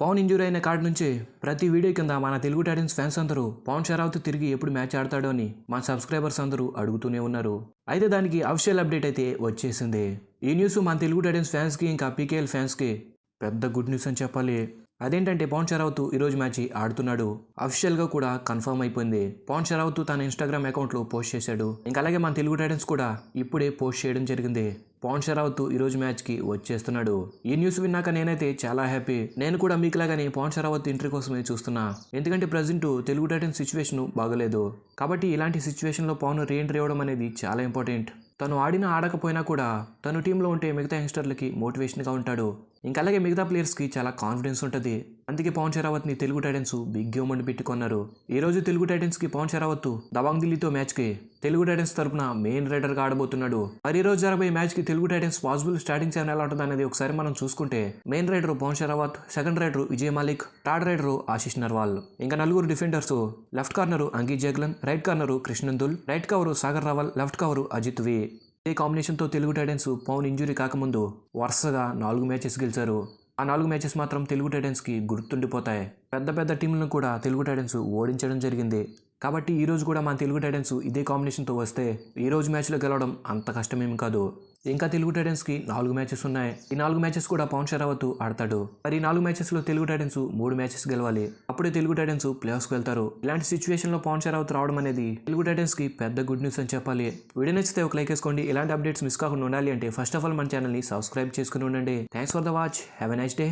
Pawan injury అయిన card నుంచి ప్రతి వీడియో కింద మన తెలుగు టైటన్స్ ఫ్యాన్స్ అందరూ పవన్ షరావత్ తిరిగి ఎప్పుడు మ్యాచ్ ఆడతాడో అని మా సబ్స్క్రైబర్స్ అందరూ అడుగుతూనే ఉన్నారు. అయితే దానికి అఫిషియల్ అప్డేట్ అయితే వచ్చేసింది. ఈ న్యూస్ మన తెలుగు టైటన్స్ ఫ్యాన్స్కి ఇంకా పీకేఎల్ ఫ్యాన్స్కి పెద్ద గుడ్ న్యూస్ అని చెప్పాలి. అదేంటంటే పవన్ షరావత్ ఈరోజు మ్యాచ్ ఆడుతున్నాడు. అఫీషియల్గా కూడా కన్ఫర్మ్ అయిపోయింది. పవన్ షరావత్ తన ఇన్స్టాగ్రామ్ అకౌంట్లో పోస్ట్ చేశాడు. ఇంకా అలాగే మన తెలుగు టైటన్స్ కూడా ఇప్పుడే పోస్ట్ చేయడం జరిగింది. పవన్ షరావత్ ఈరోజు మ్యాచ్కి వచ్చేస్తున్నాడు. ఈ న్యూస్ విన్నాక నేనైతే చాలా హ్యాపీ నేను కూడా మీకులాగానే పవన్ షరావత్ ఎంట్రీ కోసమే చూస్తున్నా. ఎందుకంటే ప్రజెంట్ తెలుగు టైటన్స్ సిచ్యువేషన్ బాగలేదు. కాబట్టి ఇలాంటి సిచ్యువేషన్లో పవన్ రీఎంట్రీ అవ్వడం అనేది చాలా ఇంపార్టెంట్ తను ఆడినా ఆడకపోయినా కూడా తను టీంలో ఉంటే మిగతా యంగ్స్టర్లకి మోటివేషన్గా ఉంటాడు. ఇంకా అలాగే మిగతా ప్లేయర్స్కి చాలా కాన్ఫిడెన్స్ ఉంటుంది. అందుకే పవన్ షరావత్ని తెలుగు టైటన్స్ బిగ్ గేమ్ అని పెట్టుకున్నారు. ఈ రోజు తెలుగు టైటన్స్కి పవన్ షరావత్ దవాంగ్ ఢిల్లీతో మ్యాచ్కి. తెలుగు టైటన్స్ తరపున మెయిన్ రైడర్గా ఆడబోతున్నాడు. మరి ఈ రోజు జరగబోయే మ్యాచ్కి Telugu Titans possible starting seven ఎలా ఉంటుంది అనేది ఒకసారి మనం చూసుకుంటే main raider Pavan Sehrawat second raider Vijay Malik third raider Ashish Narwal. ఇంకా నలుగురు defenders left corner Ankit Jaglan right corner Krishan Dhull right cover Sagar Rawal left cover Ajit V. ఇదే కాంబినేషన్తో తెలుగు టైటన్స్ పవన్ ఇంజురీ కాకముందు వరుసగా నాలుగు matches గెలిచారు. ఆ నాలుగు మ్యాచెస్ మాత్రం తెలుగు టైటన్స్కి గుర్తుండిపోతాయి. పెద్ద పెద్ద టీంలను కూడా తెలుగు టైటన్స్ ఓడించడం జరిగింది. కాబట్టి ఈ రోజు కూడా మన తెలుగు టైటన్స్ ఇదే కాంబినేషన్తో వస్తే ఈ రోజు మ్యాచ్లో గెలవడం అంత కష్టమేం కాదు. ఇంకా తెలుగు టైటన్స్కి నాలుగు మ్యాచెస్ ఉన్నాయి. ఈ నాలుగు మ్యాచెస్ కూడా పవన్ షరావత్ ఆడతాడు. మరి ఈ నాలుగు మ్యాచెస్లో తెలుగు టైటన్స్ మూడు మ్యాచెస్ గెలవాలి. అప్పుడే తెలుగు టైటన్స్ ప్లేఆఫ్స్కి వెళ్తారు. ఇలాంటి సిచ్యువేషన్లో పవన్ షరావత్ రావడం అనేది తెలుగు టైటన్స్కి పెద్ద గుడ్ న్యూస్ అని చెప్పాలి. వీడియో నచ్చితే ఒక లైక్ వేసుకోండి. ఇలాంటి అప్డేట్స్ మిస్ కాకుండా ఉండాలి అంటే ఫస్ట్ ఆఫ్ ఆల్ మన ఛానల్ని సబ్స్క్రైబ్ చేసుకుని ఉండండి. Thanks for the watch. Have a nice day.